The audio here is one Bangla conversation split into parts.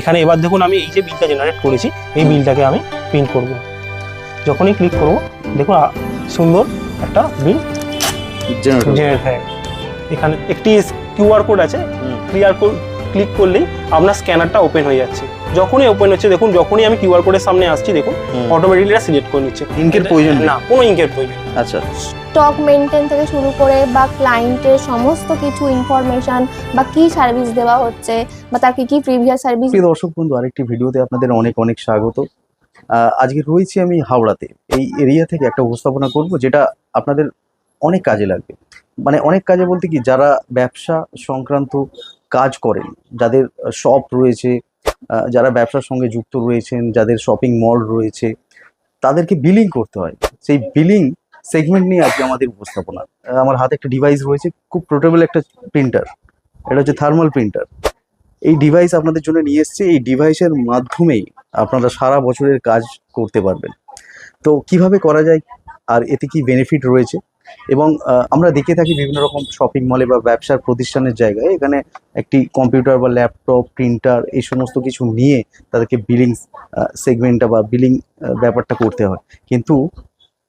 এখানে এবার দেখুন আমি এই যে বিলটা জেনারেট করেছি এই বিলটাকে আমি প্রিন্ট করব। যখনই ক্লিক করব দেখুন সুন্দর একটা বিল জেনারেট হয়ে এখানে একটি কিউআর কোড আছে ক্লিয়ার কিউআর কোড ক্লিক করলেই আপনার স্ক্যানারটা ওপেন হয়ে যাচ্ছে। যখনই ওপেন হচ্ছে দেখুন যখনই আমি কিউআর কোডের সামনে আসছি দেখুন অটোমেটিকলি এটা সিলেক্ট করে নিচ্ছে। ইনকের প্রয়োজন না কোনো ইঙ্কের প্রয়োজন আচ্ছা। স্টক মেনটেন থেকে শুরু করে বা ক্লায়েন্টের সমস্ত কিছু ইনফরমেশন বা কি সার্ভিস দেওয়া হচ্ছে বা তার কি কি প্রিভিয়াস সার্ভিস প্রিয় দর্শক বন্ধু আরেকটি ভিডিওতে আপনাদের অনেক অনেক স্বাগত। আজকে রয়েছি আমি হাওড়াতে। এই এরিয়া থেকে একটা উপস্থাপনা করব যেটা আপনাদের অনেক কাজে লাগবে। মানে অনেক কাজে বলতে কি যারা ব্যবসা সংক্রান্ত কাজ করেন যাদের শপ রয়েছে যারা ব্যবসার সঙ্গে যুক্ত রয়েছেন, যাদের শপিং মল রয়েছে, তাদেরকে বিলিং করতে হয়। সেই বিলিং সেগমেন্ট নিয়ে আজকে আমাদের উপস্থাপনা। আমার হাতে একটা ডিভাইস রয়েছে, খুব পোর্টেবল একটা প্রিন্টার এটা হচ্ছে থার্মাল প্রিন্টার এই ডিভাইস আপনাদের জন্য নিয়ে এসেছে। এই ডিভাইসের মাধ্যমেই আপনারা সারা বছরের কাজ করতে পারবেন। তো কীভাবে করা যায়? আর এতে কি বেনিফিট রয়েছে? এবং আমরা দেখে থাকি বিভিন্ন রকম শপিং মলে বা ব্যবসার প্রতিষ্ঠানের জায়গায় এখানে একটি কম্পিউটার বা ল্যাপটপ প্রিন্টার এই সমস্ত কিছু নিয়ে তাদেরকে বিলিং সেগমেন্টটা বা বিলিং ব্যাপারটা করতে হয়। কিন্তু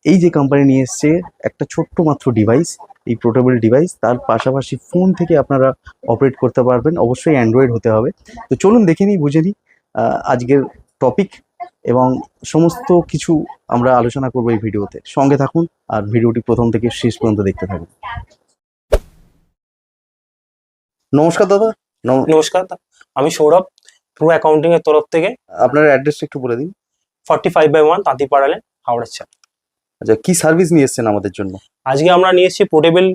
এই যে কোম্পানি নিয়ে এসছে, একটা ছোট্ট মাত্র ডিভাইস এই পোর্টেবল ডিভাইস তার পাশাপাশি ফোন থেকে আপনারা অপারেট করতে পারবেন। অবশ্যই অ্যান্ড্রয়েড হতে হবে। তো চলুন দেখে নিই, বুঝে নিই আজকের টপিক এবং সমস্ত কিছু আমরা আলোচনা করব এই ভিডিওতে। সঙ্গে থাকুন আর ভিডিওটি প্রথম থেকে শেষ পর্যন্ত দেখতে থাকুন। নমস্কার দাদা। নম- নমস্কার আমি সৌরভ প্রো অ্যাকাউন্টিং এর তরফ থেকে। আপনার অ্যাড্রেসটা একটু বলে দিন। ফর্টি ফাইভ বাই ওয়ান তাঁতিপাড়ালে হাওড়া চা আচ্ছা কি সার্ভিস নিয়ে এসেছেন আমাদের জন্য? আজকে আমরা নিয়ে এসেছি পোর্টেবল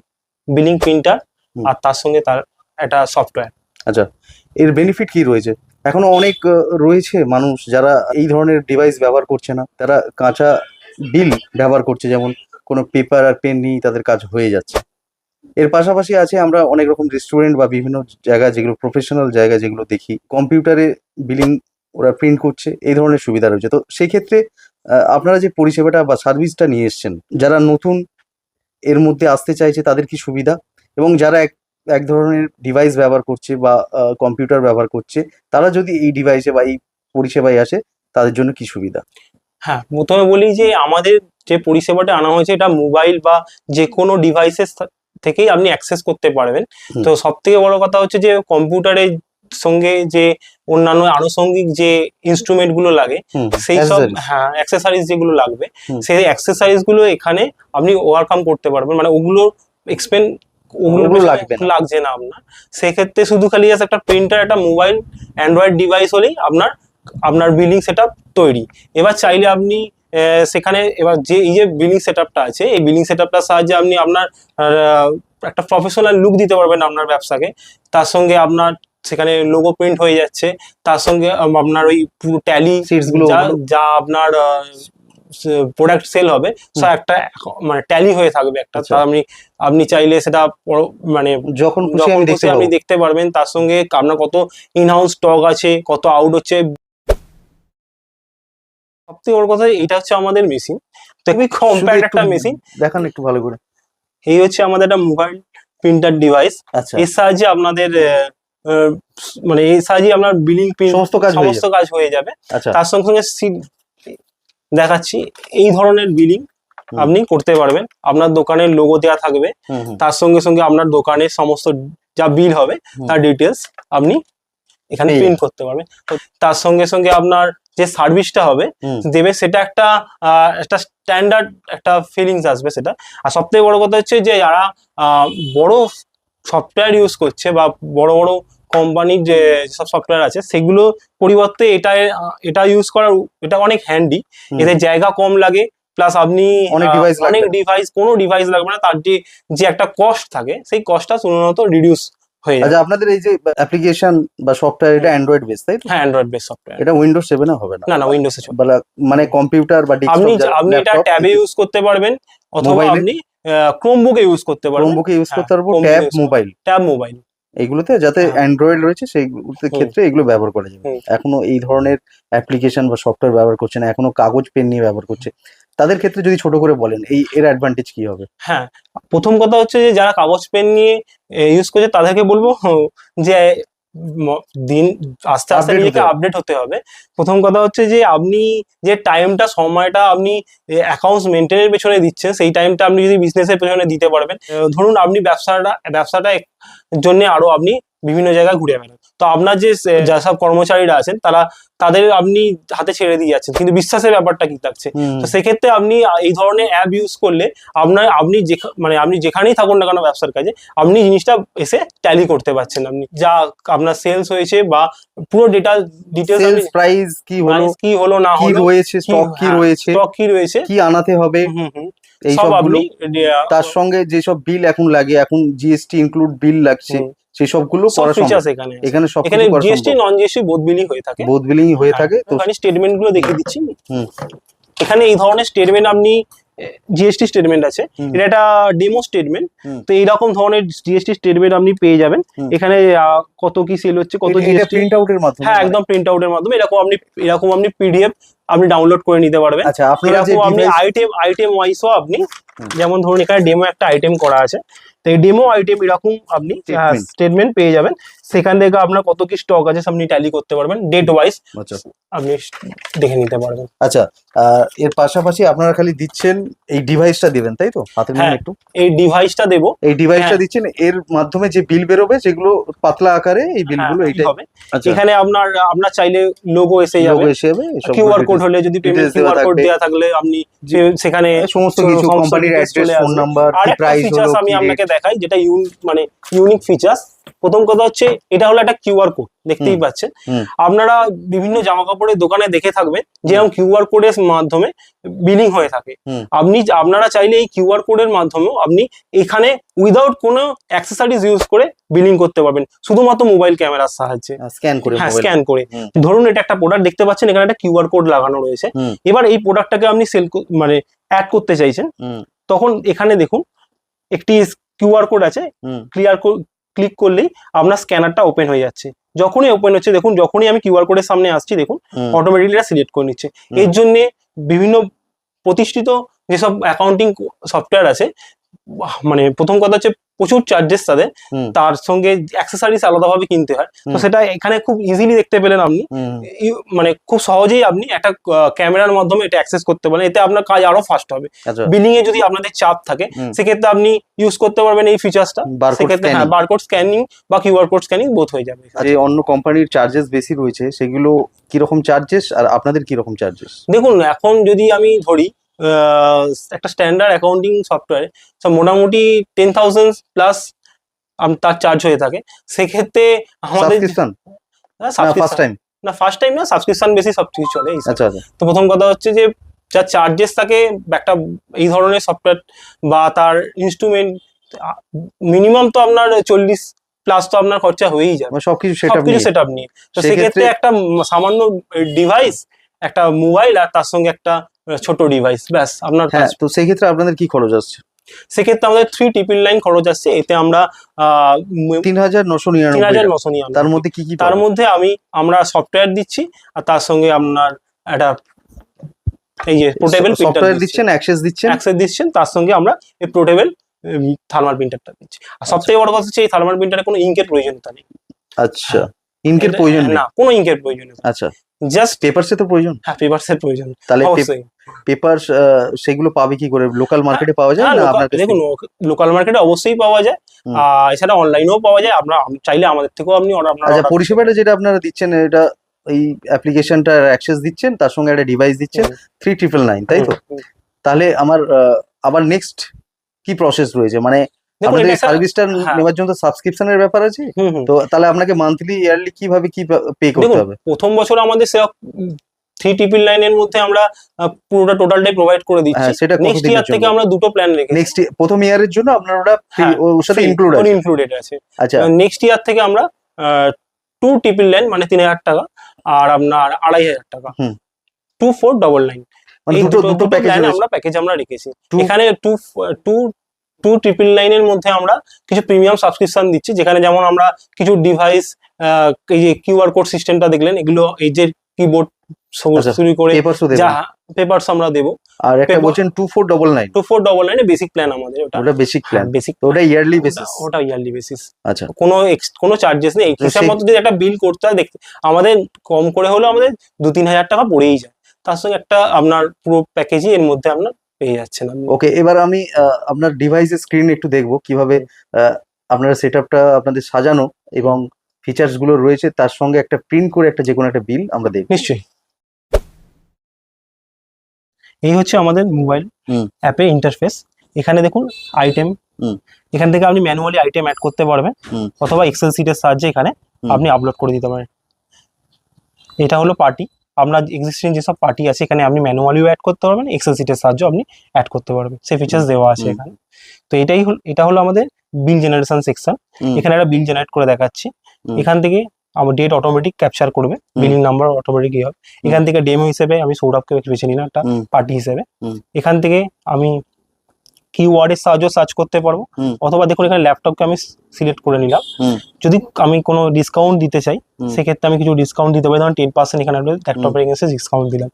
বিলিং প্রিন্টার আর তার সঙ্গে তার একটা সফটওয়্যার আচ্ছা এর বেনিফিট কি রয়েছে? এখনও অনেক রয়েছে মানুষ যারা এই ধরনের ডিভাইস ব্যবহার করছে না। তারা কাঁচা বিল ব্যবহার করছে, যেমন কোনো পেপার আর পেন নিয়েই তাদের কাজ হয়ে যাচ্ছে। এর পাশাপাশি আছে আমরা অনেক রকম রেস্টুরেন্ট বা বিভিন্ন জায়গা যেগুলো প্রফেশনাল জায়গা যেগুলো দেখি। কম্পিউটারে বিলিং ওরা প্রিন্ট করছে, এই ধরনের সুবিধা রয়েছে। তো সেই ক্ষেত্রে আপনারা যে পরিষেবাটা বা সার্ভিসটা নিয়ে এসছেন, যারা নতুন এর মধ্যে আসতে চাইছে তাদের কি সুবিধা? এবং যারা এক ধরনের ডিভাইস ব্যবহার করছে বা কম্পিউটার ব্যবহার করছে তারা যদি এই ডিভাইসে বা এই পরিষেবায় আসে তাদের জন্য কি সুবিধা? হ্যাঁ প্রথমে বলি যে আমাদের যে পরিষেবাটা আনা হয়েছে এটা মোবাইল বা যে কোনো ডিভাইসেস থেকেই আপনি অ্যাক্সেস করতে পারবেন। তো সব থেকে বড় কথা হচ্ছে যে কম্পিউটারের সঙ্গে যে অন্যান্য আনুষঙ্গিক যে ইনস্ট্রুমেন্টগুলো লাগে সেই সব হ্যাঁ অ্যাক্সেসারিজ যেগুলো লাগবে সেই অ্যাক্সেসারিজগুলো এখানে আপনি ওভারকাম করতে পারবেন। মানে ওগুলো এক্সপেন ওগুলো লাগবে। লাগছে না আপনার। সেক্ষেত্রে শুধু খালি জাস্ট একটা প্রিন্টার একটা মোবাইল অ্যান্ড্রয়েড ডিভাইস হলেই আপনার আপনার বিলিং সেট তৈরি। এবার চাইলে আপনি সেখানে এবার যে এই যে বিলিং সেট আছে এই বিলিং সেট সাহায্যে আপনি আপনার একটা প্রফেশনাল লুক দিতে পারবেন আপনার ব্যবসাকে। তার সঙ্গে আপনার সেখানে লোগো প্রিন্ট হয়ে যাচ্ছে। তার সঙ্গে আপনার ওই পুরো ট্যালি Sheets গুলো যা যা আপনার প্রোডাক্ট সেল হবে সব একটা মানে ট্যালি হয়ে থাকবে একটা। আচ্ছা। আপনি আপনি চাইলে সেটা মানে যখন যখন আপনি দেখতে পারবেন তার সঙ্গে আপনার কত ইন হাউস স্টক আছে কত আউট হচ্ছে। সবথেকে বড় কথা এটা হচ্ছে আমাদের মেশিন খুবই কম্প্যাক্ট একটা মেশিন দেখান একটু ভালো করে। এই হচ্ছে আমাদের একটা মোবাইল প্রিন্টার ডিভাইস এর সাহায্যে আপনাদের মানে এই সাহায্যে আপনার বিলিং প্রিন্ট সমস্ত কাজ সমস্ত কাজ হয়ে যাবে। আচ্ছা। তার সঙ্গে সঙ্গে দেখাচ্ছি। এই ধরনের বিলিং আপনি করতে পারবেন। আপনার দোকানের লোগো দেওয়া থাকবে। তার সঙ্গে সঙ্গে আপনার দোকানের সমস্ত যা বিল হবে তার ডিটেলস আপনি এখানে প্রিন্ট করতে পারবেন। তো তার সঙ্গে সঙ্গে আপনার যে সার্ভিসটা হবে দেবে সেটা একটা একটা স্ট্যান্ডার্ড একটা ফিলিংস আসবে সেটা। আর সবথেকে বড় কথা হচ্ছে যে যারা আহ, বড় সফটওয়্যার ইউজ করছে বা বড় বড় কোম্পানির যে সব সফটওয়্যার আছে সেগুলো পরিবর্তে এটা এটা ইউজ করার এটা অনেক হ্যান্ডি। এতে জায়গা কম লাগে প্লাস আপনি অনেক। ডিভাইস কোনো ডিভাইস লাগবে না তার যে যে একটা কস্ট থাকে সেই কস্টটা সাধারণত রিডিউস হয়ে যাবে আচ্ছা আপনাদের এই যে অ্যাপ্লিকেশন বা সফটওয়্যার এটা অ্যান্ড্রয়েড বেস তাই হ্যাঁ অ্যান্ড্রয়েড বেস সফটওয়্যার এটা উইন্ডোজ হবে না? না না উইন্ডোজে মানে কম্পিউটার বা আপনি আপনি এটা ট্যাবে ইউজ করতে পারবেন অথবা? আপনি ক্রোমবুকে ইউজ করতে পারবেন। ক্রোমবুকে ইউজ হ্যাঁ, করতে পারব Chromebook tab mobile tab mobile এইগুলোতে যাতে। অ্যান্ড্রয়েড রয়েছে সেইগুলোতে ক্ষেত্রে এগুলো ব্যবহার করা যাবে। এখনও এই ধরনের অ্যাপ্লিকেশন বা সফটওয়্যার ব্যবহার করছে না এখনও কাগজ পেন নিয়ে ব্যবহার করছে। তাদের ক্ষেত্রে যদি ছোট করে বলেন এই এর অ্যাডভান্টেজ কি হবে? হ্যাঁ প্রথম কথা হচ্ছে যে যারা কাগজ পেন নিয়ে ইউজ করছে তাদেরকে বলব যে দিন আস্তে আস্তে নিজেকে আপডেট হতে হবে। প্রথম কথা হচ্ছে যে আপনি যে টাইমটা সময়টা আপনি অ্যাকাউন্টস মেনটেনের পেছনে দিচ্ছেন সেই টাইমটা আপনি যদি বিজনেসের পেছনে দিতে পারবেন ধরুন আপনি ব্যবসাটা ব্যবসাটা জন্য আরও আপনি বিভিন্ন জায়গায় ঘুরে বেড়ান তো আপনার যে যেসব কর্মচারীরা আছেন তারা তাদের আপনি হাতে ছেড়ে দিয়ে যাচ্ছেন। কিন্তু বিশ্বাসের ব্যাপারটা কি থাকছে? তো সেক্ষেত্রে আপনি এই ধরনের অ্যাপ ইউজ করলে আপনার আপনি মানে আপনি যেখানেই থাকুন না কেন ব্যবসার কাজে আপনি জিনিসটা এসে ট্যালি করতে পারছেন। আপনি যা আপনার সেলস হয়েছে বা পুরো ডেটা ডিটেলস সেলস প্রাইস কি হলো? কি হলো না হলো কি রয়েছে স্টক কি হ্যাঁ, রয়েছে? স্টক কি রয়েছে? কি আনাতে হবে? এই সব সবগুলো। আপনি তার সঙ্গে যেসব বিল এখন লাগে এখন জিএসটি ইনক্লুড বিল লাগছে। সেই সবগুলো সব করা সম্ভব। এখানে এখানে সব এখানে জিএসটি নন জিএসটি বোধ বিলই হয়ে থাকে। বোধ বিলিং হয়ে হ্যাঁ, থাকে তো স্টেটমেন্টগুলো দেখিয়ে দিচ্ছি। হুম। এখানে এই ধরনের স্টেটমেন্ট আপনি জিএসটি স্টেটমেন্ট আছে। এটা একটা ডেমো স্টেটমেন্ট তো এইরকম ধরনের জিএসটি স্টেটমেন্ট আপনি পেয়ে যাবেন। এখানে কত কি সেল হচ্ছে কত জিএসটি প্রিন্ট আউটের মাধ্যমে হ্যাঁ একদম প্রিন্ট আউটের মাধ্যমে। এরকম আপনি এরকম আপনি পিডিএফ আপনি ডাউনলোড করে নিতে পারবেন। আচ্ছা এরকম আপনি আইটেম আইটেম ওয়াইজও আপনি যেমন ধরুন এখানে ডেমো একটা আইটেম করা আছে। তো এই ডেমো আইটেম এরকম আপনি. স্টেটমেন্ট পেয়ে যাবেন। সেখান থেকে আপনার কত কি স্টক আছে আপনি ট্যালি করতে পারবেন। ডেট ওয়াইজ আচ্ছা। আপনি দেখে নিতে পারবেন। আচ্ছা এর পাশাপাশি আপনারা খালি দিচ্ছেন এই ডিভাইসটা দিবেন তাই তো? হাতে নিন হ্যাঁ। একটু? এই ডিভাইসটা দেবো। এই ডিভাইসটা হ্যাঁ। দিচ্ছেন এর মাধ্যমে যে বিল বেরোবে যেগুলো পাতলা আকারে এই বিলগুলো হ্যাঁ, এইটাই। হবে? আচ্ছা। এখানে আপনার আপনার চাইলে লোগো এসে লোগো যাবে এসে যাবে কিউআর কোড হলে যদি পেমেন্ট কিউআর কোড। দেওয়া থাকলে আপনি সেখানে সমস্ত কিছু কোম্পানির অ্যাড্রেস ফোন নাম্বার প্রাইস হলো আমি আপনাকে দেখাই যেটা ইউন মানে ইউনিক ফিচার্স প্রথম কথা হচ্ছে এটা হলো একটা কিউআর কোড দেখতেই পাচ্ছেন। আপনারা বিভিন্ন জামা কাপড়ের দোকানে দেখে থাকবেন যেরকম কিউআর কোডের মাধ্যমে বিলিং হয়ে থাকে। আপনি আপনারা চাইলে এই কিউআর কোডের মাধ্যমেও আপনি এখানে উইদাউট কোনো অ্যাক্সেসরিজ ইউজ করে বিলিং করতে পারবেন। শুধুমাত্র মোবাইল ক্যামেরার সাহায্যে। স্ক্যান করে হ্যাঁ স্ক্যান করে। ধরুন এটা একটা প্রোডাক্ট দেখতে পাচ্ছেন এখানে একটা কিউআর কোড লাগানো রয়েছে। এবার এই প্রোডাক্টটাকে আপনি সেল মানে অ্যাড করতে চাইছেন। তখন এখানে দেখুন একটি কিউআর কোড আছে ক্লিয়ার ক্লিক করলেই আপনার স্ক্যানারটা ওপেন হয়ে যাচ্ছে। যখনই ওপেন হচ্ছে দেখুন যখনই আমি কিউআর কোডের সামনে আসছি দেখুন। অটোমেটিকলি এটা সিলেক্ট করে নিচ্ছে। এর জন্য বিভিন্ন প্রতিষ্ঠিত যেসব অ্যাকাউন্টিং সফটওয়্যার আছে মানে প্রথম কথা হচ্ছে প্রচুর চার্জেস তাদের। তার সঙ্গে অ্যাক্সেসরিজ আলাদাভাবে কিনতে হয়। তো সেটা এখানে খুব ইজিলি দেখতে পেলেন আপনি। মানে খুব সহজেই আপনি একটা ক্যামেরার মাধ্যমে এটা অ্যাক্সেস করতে পারেন এতে আপনার কাজ আরও ফাস্ট হবে। বিলিং এ যদি আপনাদের চাপ থাকে সেক্ষেত্রে আপনি ইউজ করতে পারবেন এই ফিচার্সটা সেক্ষেত্রে হ্যাঁ বারকোড স্ক্যানিং বা কিউআর কোড স্ক্যানিং বোথ হয়ে যাবে। যে অন্য কোম্পানির চার্জেস বেশি রয়েছে সেগুলো কীরকম চার্জেস আর আপনাদের কীরকম চার্জেস দেখুন এখন যদি আমি ধরি একটা স্ট্যান্ডার্ড অ্যাকাউন্টিং সফটওয়্যার মোটামুটি টেন থাউজেন্ড প্লাস তার চার্জ হয়ে থাকে। সেক্ষেত্রে আমাদের হ্যাঁ, না ফার্স্ট টাইম না ফার্স্ট টাইম না সাবস্ক্রিপশন বেশি সব কিছু চলে আচ্ছা আচ্ছা। তো প্রথম কথা হচ্ছে যে যা চার্জেস থাকে একটা এই ধরনের সফটওয়্যার বা তার ইনস্ট্রুমেন্ট মিনিমাম তো আপনার চল্লিশ প্লাস তো আপনার খরচা হয়েই যাবে। মানে সবকিছু সেট সবকিছু সেট আপ নিয়ে। তো সেক্ষেত্রে- একটা সামান্য ডিভাইস একটা মোবাইল আর তার সঙ্গে একটা ছোট ডিভাইস ব্যাস আপনার হ্যাঁ তো সেই ক্ষেত্রে আপনাদের কি খরচ আসছে? সেক্ষেত্রে আমাদের থ্রি টিপিল লাইন খরচ আসছে এতে আমরা তিন হাজার নশো তিন হাজার নশো নিয়ে তার মধ্যে কি কি তার মধ্যে আমি আমরা সফটওয়্যার দিচ্ছি আর তার সঙ্গে আপনার একটা এই যে পোর্টেবল সফটওয়্যার দিচ্ছেন অ্যাক্সেস দিচ্ছেন? অ্যাক্সেস দিচ্ছেন তার সঙ্গে আমরা এই পোর্টেবল থার্মাল প্রিন্টারটা দিচ্ছি। আর সব থেকে বড় কথা হচ্ছে এই থার্মাল প্রিন্টারে কোনো ইঙ্কের প্রয়োজনীয়তা নেই। আচ্ছা। ইনকের এটা- প্রয়োজন না কোনো ইঙ্কের প্রয়োজন আচ্ছা। জাস্ট পেপারসে তো প্রয়োজন। হ্যাঁ পেপারসের প্রয়োজন তাহলে অবশ্যই। পেপার সেগুলো পাবে কি করে? লোকাল মার্কেটে পাওয়া যায় হ্যাঁ, না আপনার দেখুন লোকাল মার্কেটে অবশ্যই পাওয়া যায়। আর এছাড়া অনলাইনেও পাওয়া যায়। আমরা চাইলে আমাদের থেকেও আপনি order- আপনারা আচ্ছা পরিষেবাটা যেটা আপনারা দিচ্ছেন এটা এই অ্যাপ্লিকেশনটার অ্যাক্সেস দিচ্ছেন তার সঙ্গে একটা ডিভাইস দিচ্ছেন থ্রি ট্রিপল নাইন তাই তো। তাহলে আমার আবার নেক্সট কি প্রসেস রয়েছে? মানে একটা- সার্ভিসটা হ্যাঁ। নেওয়ার জন্য সাবস্ক্রিপশনের ব্যাপার আছে। তো তাহলে আপনাকে মান্থলি ইয়ারলি কীভাবে কি পে করতে হবে? প্রথম বছর আমাদের থ্রি টিপিল লাইনের মধ্যে আমরা পুরোটা টোটালটাই প্রোভাইড করে দিচ্ছি। হ্যাঁ, সেটা নেক্সট ইয়ার থেকে আমরা দুটো প্ল্যান রেখেছি। নেক্সট প্রথম ইয়ারের জন্য আপনার ওটা হ্যাঁ, ওর সাথে ইনক্লুড আছে। ইনক্লুডেড আছে। আচ্ছা। নেক্সট ইয়ার থেকে আমরা টু টিপিল লাইন মানে তিন হাজার টাকা আর আপনার আড়াই হাজার টাকা। টু ফোর ডবল নাইন এই দুটো দুটো প্যাকেজ আমরা প্যাকেজ আমরা রেখেছি। এখানে টু টু টু ট্রিপল লাইনের মধ্যে আমরা কিছু প্রিমিয়াম সাবস্ক্রিপশন দিচ্ছি যেখানে যেমন আমরা কিছু ডিভাইস এই যে কিউআর কোড সিস্টেমটা দেখলেন এগুলো এই যে কিবোর্ড আচ্ছা, শুরু করে যা পেপারস আমরা দেবো। আর একটা বলছেন two four double nine two four double নাইনে বেসিক প্ল্যান আমাদের ওটা। ওটা বেসিক প্ল্যান বেসিক ওটা ইয়ারলি বেসিস ওটা ইয়ারলি বেসিস আচ্ছা। কোনো কোনো চার্জেস নেই। হিসাব মতো যদি একটা বিল করতে হয় দেখতে আমাদের কম করে হলেও আমাদের দু তিন হাজার টাকা পড়েই যায়। তার সঙ্গে একটা আপনার পুরো প্যাকেজই এর মধ্যে আপনার পেয়ে যাচ্ছেন ওকে এবার আমি আপনার ডিভাইসের স্ক্রিন একটু দেখব কীভাবে আপনার সেট আপটা আপনাদের সাজানো এবং ফিচার্সগুলো রয়েছে তার সঙ্গে একটা প্রিন্ট করে একটা যে কোনো একটা বিল আমরা দেখব। নিশ্চয়ই। এই হচ্ছে আমাদের মোবাইল হুম। অ্যাপে ইন্টারফেস এখানে দেখুন আইটেম। এখান থেকে আপনি ম্যানুয়ালি আইটেম অ্যাড করতে পারবেন অথবা এক্সেল সিটের সাহায্যে এখানে আপনি আপলোড করে দিতে পারেন। এটা হলো পার্টি আপনার এক্সিস্টিং যেসব পার্টি আছে এখানে আপনি ম্যানুয়ালিও অ্যাড করতে পারবেন এক্সেল সিটের সাহায্যে আপনি অ্যাড করতে পারবেন। সে ফিচার্স দেওয়া আছে এখানে। তো এটাই হল এটা হলো আমাদের বিল জেনারেশন সেকশন এখানে একটা বিল জেনারেট করে দেখাচ্ছি। এখান থেকে আমার ডেট অটোমেটিক ক্যাপচার করবে। বিলিং নাম্বার অটোমেটিক ইয়ে হবে। এখান থেকে ডেমো হিসেবে আমি সৌরভকে বেছে নিলাম একটা পার্টি হিসেবে। এখান থেকে আমি কিওয়ার্ডের সাহায্যে সার্চ করতে পারব। অথবা দেখুন এখানে ল্যাপটপকে আমি সিলেক্ট করে নিলাম। যদি আমি কোনো ডিসকাউন্ট দিতে চাই। সেক্ষেত্রে আমি কিছু ডিসকাউন্ট দিতে পারি। ধরুন টেন পার্সেন্ট এখানে ল্যাপটপের এগেন্সে ডিসকাউন্ট দিলাম।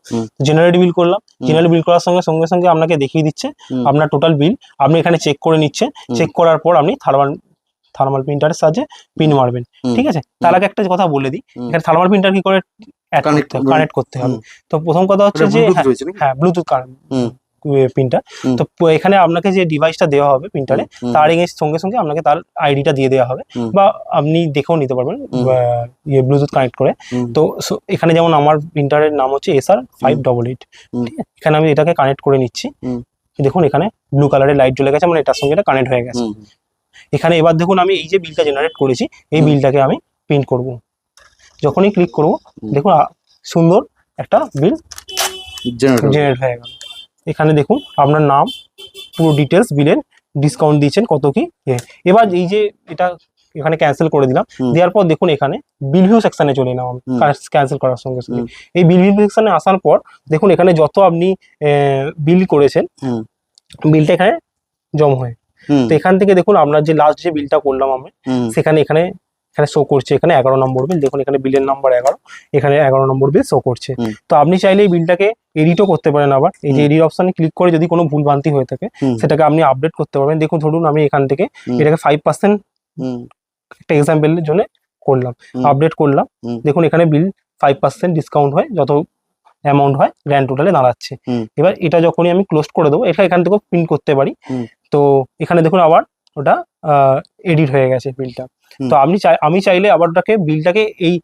জেনারেট বিল করলাম। জেনারেট বিল করার সঙ্গে সঙ্গে সঙ্গে আপনাকে দেখিয়ে দিচ্ছে আপনার টোটাল বিল আপনি এখানে চেক করে নিচ্ছেন। চেক করার পর আপনি থার্মাল থার্মাল প্রিন্টারের সাহায্যে পিন মারবেন। ঠিক আছে? তার আগে একটা কথা বলে দিই। এখানে থার্মাল প্রিন্টার কি করে। কানেক্ট করতে হবে। তো প্রথম কথা হচ্ছে যে হ্যাঁ, ব্লুটুথ। পিনটা তো এখানে আপনাকে যে ডিভাইসটা দেওয়া হবে প্রিন্টারে তার এগেন্স্ট সঙ্গে সঙ্গে আপনাকে তার আইডিটা দিয়ে দেওয়া হবে। বা আপনি দেখেও নিতে পারবেন। ইয়ে ব্লুটুথ কানেক্ট করে। তো এখানে যেমন আমার প্রিন্টারের নাম হচ্ছে S R five double eight এখানে আমি এটাকে কানেক্ট করে নিচ্ছি। দেখুন এখানে ব্লু কালারের লাইট জ্বলে গেছে মানে এটার সঙ্গে এটা কানেক্ট হয়ে গেছে। এখানে এবার দেখুন আমি এই যে বিলটা জেনারেট করেছি এই। বিলটাকে আমি প্রিন্ট করব। যখনই ক্লিক করব দেখুন সুন্দর একটা বিল জেনারেট হয়ে গেল। এখানে দেখুন আপনার নাম পুরো ডিটেলস বিলের ডিসকাউন্ট দিয়েছেন কত কি। এবার এই যে এটা এখানে ক্যান্সেল করে দিলাম দেওয়ার পর দেখুন এখানে বিল ভিউ সেকশনে চলে এলাম আমি ক্যান্সেল করার সঙ্গে সঙ্গে। এই বিলভিউ সেকশনে আসার পর দেখুন এখানে যত আপনি বিল করেছেন বিলটা এখানে জমা হয়। তো এখান থেকে দেখুন আপনার যে লাস্ট যে বিলটা করলাম আমি সেখানে এখানে এখানে শো করছে এখানে এগারো নম্বর বিল দেখুন এখানে বিলের নাম্বার এগারো এখানে এগারো নম্বর বিল শো করছে। তো আপনি চাইলে এই বিলটাকে এডিটও করতে পারেন আবার। এই যে। এডিট অপশনে ক্লিক করে যদি কোনো ভুল ভুলভ্রান্তি হয়ে থাকে সেটাকে আপনি আপডেট করতে পারবেন। দেখুন ধরুন আমি এখান থেকে এটাকে ফাইভ পার্সেন্ট। একটা এক্সাম্পলের জন্য করলাম। আপডেট করলাম। দেখুন এখানে বিল ফাইভ পার্সেন্ট ডিসকাউন্ট হয় যত অ্যামাউন্ট হয় গ্র্যান্ড টোটালে দাঁড়াচ্ছে। এবার এটা যখনই আমি ক্লোজ করে দেবো এটা এখান থেকেও প্রিন্ট করতে পারি। তো এখানে দেখুন আবার ওটা এডিট হয়ে গেছে বিলটা। তো আপনি চাই আমি চাইলে আবার ওটাকে বিলটাকে এই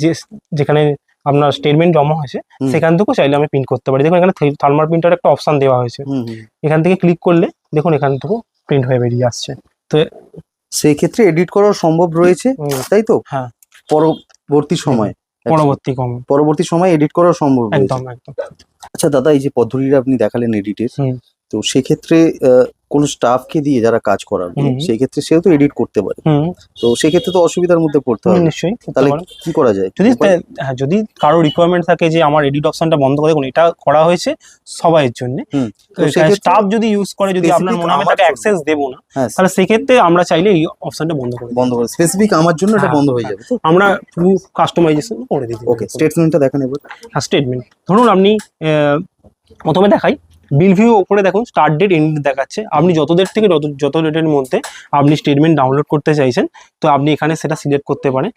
যে যেখানে আপনার স্টেটমেন্ট জমা হয়েছে সেখান থেকেও চাইলে আমি প্রিন্ট করতে পারি। দেখুন এখানে থার্মাল প্রিন্টার একটা অপশন দেওয়া হয়েছে। এখান থেকে ক্লিক করলে দেখুন এখান থেকেও প্রিন্ট হয়ে বেরিয়ে আসছে। তো সেই ক্ষেত্রে এডিট করাও সম্ভব রয়েছে তাই তো? হ্যাঁ। পরবর্তী সময় পরবর্তী কম। পরবর্তী সময় এডিট করাও সম্ভব একদম একদম। আচ্ছা দাদা এই যে পদ্ধতিটা আপনি দেখালেন এডিটের। তো সেক্ষেত্রে কোনো স্টাফকে দিয়ে যারা কাজ হুম। সেক্ষেত্রে সেও তো এডিট করতে পারে। হুম। তো সেক্ষেত্রে তো অসুবিধার মধ্যে পড়তে হবে। নিশ্চয়ই তাহলে কি করা যায়? যদি হ্যাঁ যদি কারও রিকোয়ারমেন্ট থাকে যে আমার এডিট অপশনটা বন্ধ করে দেখুন এটা করা হয়েছে সবাইয়ের জন্য। হুম। তো সেক্ষেত্রে স্টাফ যদি ইউজ করে যদি আপনার মনে হয় তাকে অ্যাক্সেস দেবো না হ্যাঁ। তাহলে সেক্ষেত্রে আমরা চাইলে এই অপশনটা বন্ধ করে বন্ধ করে স্পেসিফিক আমার জন্য এটা হ্যাঁ, বন্ধ হয়ে হ্যাঁ। যাবে তো? আমরা পুরো কাস্টমাইজেশন করে দিই। ওকে স্টেটমেন্টটা দেখেন এবার স্টেটমেন্ট ধরুন আপনি প্রথমে দেখাই বিল ভিউ ওপরে দেখুন স্টার্ট ডেট এন্ড দেখাচ্ছে। আপনি যত ডেট থেকে যত যত ডেটের মধ্যে আপনি স্টেটমেন্ট ডাউনলোড করতে চাইছেন তো আপনি এখানে সেটা সিলেক্ট করতে পারেন।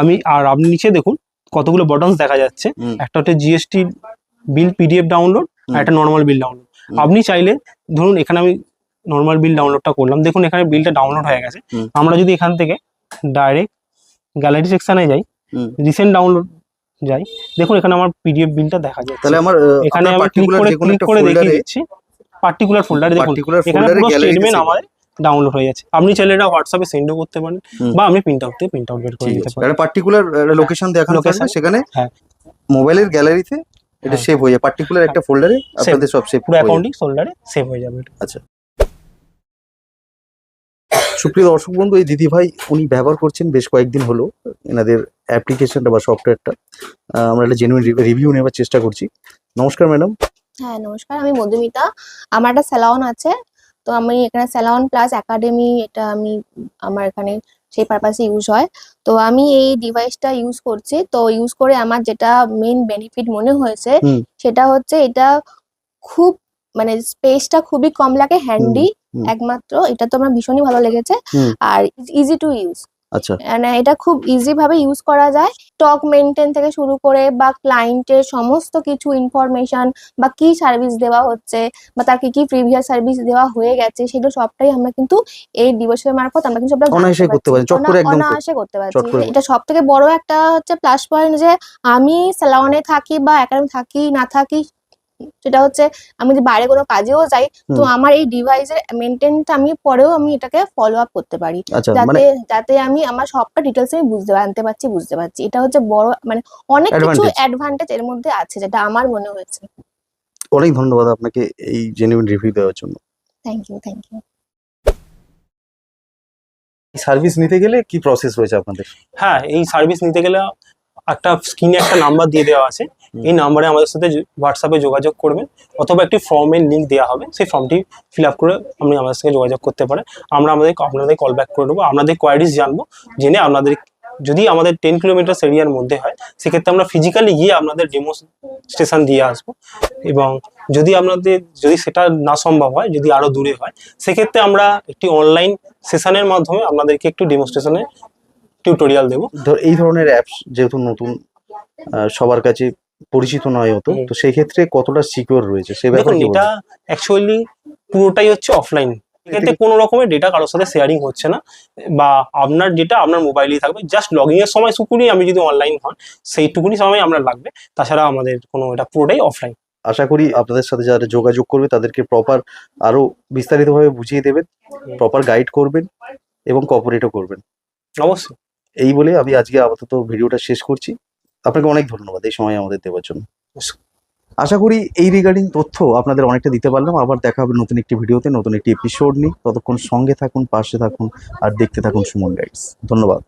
আমি আর আপনি নিচে দেখুন কতগুলো বটনস দেখা যাচ্ছে। একটা হচ্ছে জিএসটি বিল পিডিএফ ডাউনলোড আর একটা নর্মাল বিল ডাউনলোড আপনি চাইলে ধরুন এখানে আমি নর্মাল বিল ডাউনলোডটা করলাম দেখুন এখানে বিলটা ডাউনলোড হয়ে গেছে। আমরা যদি এখান থেকে ডাইরেক্ট গ্যালারি সেকশনে যাই। রিসেন্ট ডাউনলোড যাই। দেখুন এখানে আমার পিডিএফ বিলটা দেখা যায় তাহলে আমার এখানে আমি ক্লিক করে ক্লিক করে দেখিয়ে দিচ্ছি। পার্টিকুলার ফোল্ডারে দেখুন পার্টিকুলার এখানে ফোল্ডারে পুরো স্টেটমেন্ট আমাদের ডাউনলোড হয়ে যাচ্ছে। আপনি চাইলে এটা হোয়াটসঅ্যাপে সেন্ডও করতে পারেন বা আপনি প্রিন্ট আউট থেকে প্রিন্ট আউট বের করে আছে। পারেন। পার্টিকুলার লোকেশন দেখানো থাকবে সেখানে। হ্যাঁ। মোবাইলের গ্যালারিতে এটা হ্যাঁ। সেভ হয়ে যায়। পার্টিকুলার একটা ফোল্ডারে আপনাদের সব সেভ পুরো অ্যাকাউন্টিং ফোল্ডারে সেভ হয়ে যাবে। এটা। সুপ্রিয় দর্শক বন্ধু এই দিদি ভাই উনি ব্যবহার করছেন বেশ কয়েকদিন হলো এনাদের অ্যাপ্লিকেশনটা বা সফটওয়্যারটা আমরা একটা জেনুইন রিভিউ নেওয়ার চেষ্টা করছি। নমস্কার ম্যাডাম হ্যাঁ নমস্কার আমি মধুমিতা। আমার একটা স্যালন আছে তো আমি এখানে স্যালন প্লাস একাডেমি এটা আমি আমার এখানে সেই পারপাসে ইউজ হয়। তো আমি এই ডিভাইসটা ইউজ করছি তো ইউজ করে আমার যেটা মেন বেনিফিট মনে হয়েছে সেটা হচ্ছে এটা খুব মানে স্পেসটা খুবই কম লাগে হ্যান্ডি। একমাত্র এটা তো আমার ভীষণই ভালো লেগেছে। আর ইজি টু ইউজ আচ্ছা। মানে এটা খুব ইজি ভাবে ইউজ করা যায়। স্টক মেনটেন থেকে শুরু করে বা ক্লায়েন্টের সমস্ত কিছু ইনফরমেশন বা কি সার্ভিস দেওয়া হচ্ছে বা তার কি কি প্রিভিয়াস সার্ভিস দেওয়া হয়ে গেছে সেগুলো সবটাই আমরা কিন্তু এই ডিভোর্সের মারফত আমরা কিন্তু সবটা অনায়াসে করতে পারছি, চট করে একদম অনায়াসে করতে পারছি। এটা সব থেকে বড় একটা হচ্ছে প্লাস পয়েন্ট যে আমি স্যালনে থাকি বা একাডেমি থাকি না থাকি সেটা হচ্ছে আমি যদি বাইরে কোনো কাজেও যাই তো আমার এই ডিভাইসের মেনটেনটা আমি পরেও আমি এটাকে ফলো আপ করতে পারি। আচ্ছা মানে যাতে যাতে আমি আমার সবটা ডিটেলস আমি বুঝতে জানতে পারছি বুঝতে পারছি। এটা হচ্ছে বড় মানে অনেক কিছু অ্যাডভান্টেজ এর মধ্যে আছে যেটা আমার মনে হয়েছে। অনেক ধন্যবাদ আপনাকে এই জেনুইন রিভিউ দেওয়ার জন্য। Thank you thank you service নিতে গেলে কি প্রসেস রয়েছে আপনাদের? হ্যাঁ এই সার্ভিস নিতে গেলে একটা স্ক্রিনে একটা নাম্বার দিয়ে দেওয়া আছে। এই নাম্বারে আমাদের সাথে হোয়াটসঅ্যাপে যোগাযোগ করবেন অথবা একটি ফর্মের লিঙ্ক দেওয়া হবে। সেই ফর্মটি ফিল আপ করে আপনি আমাদের সাথে যোগাযোগ করতে পারেন। আমরা আমাদের আপনাদের কল ব্যাক করে দেবো। আপনাদের কোয়ারিজ জানব। জেনে আপনাদের যদি আমাদের টেন কিলোমিটার এরিয়ার মধ্যে হয় সেক্ষেত্রে আমরা ফিজিক্যালি গিয়ে আপনাদের ডেমো স্টেশন দিয়ে আসব। এবং যদি আপনাদের যদি সেটা না সম্ভব হয় যদি আরও দূরে হয় সেক্ষেত্রে আমরা একটি অনলাইন সেশনের মাধ্যমে আপনাদেরকে একটু ডেমোস্ট্রেশনে টিউটোরিয়াল দেবো। ধর এই ধরনের অ্যাপস যেহেতু নতুন সবার কাছে পরিচিত নয় হতো তো সেই ক্ষেত্রে কতটা সিকিউর রয়েছে? সে ব্যাপারে এটা অ্যাকচুয়ালি পুরোটাই হচ্ছে অফলাইন এক্ষেত্রে কোনো রকমের ডেটা কারোর সাথে শেয়ারিং হচ্ছে না বা আপনার ডেটা আপনার মোবাইলেই থাকবে। জাস্ট লগইং এর সময় টুকুনি আমি যদি অনলাইন হন সেইটুকুনি সময় আমরা লাগবে। তাছাড়া আমাদের কোনো এটা পুরোটাই অফলাইন আশা করি আপনাদের সাথে যারা যোগাযোগ করবে তাদেরকে প্রপার আরও বিস্তারিতভাবে বুঝিয়ে দেবেন প্রপার গাইড করবেন এবং কপারেটও করবেন। অবশ্যই। এই বলে আমি আজকে আপাতত ভিডিওটা শেষ করছি। আপনাকে অনেক ধন্যবাদ এই সময় আমাদের দেওয়ার জন্য। আশা করি এই রিগার্ডিং তথ্য আপনাদের অনেকটা দিতে পারলাম। আবার দেখা হবে নতুন একটি ভিডিওতে, নতুন একটি এপিসোড নিই ততক্ষণ সঙ্গে থাকুন, পাশে থাকুন, আর দেখতে থাকুন সুমন গাইডস ধন্যবাদ।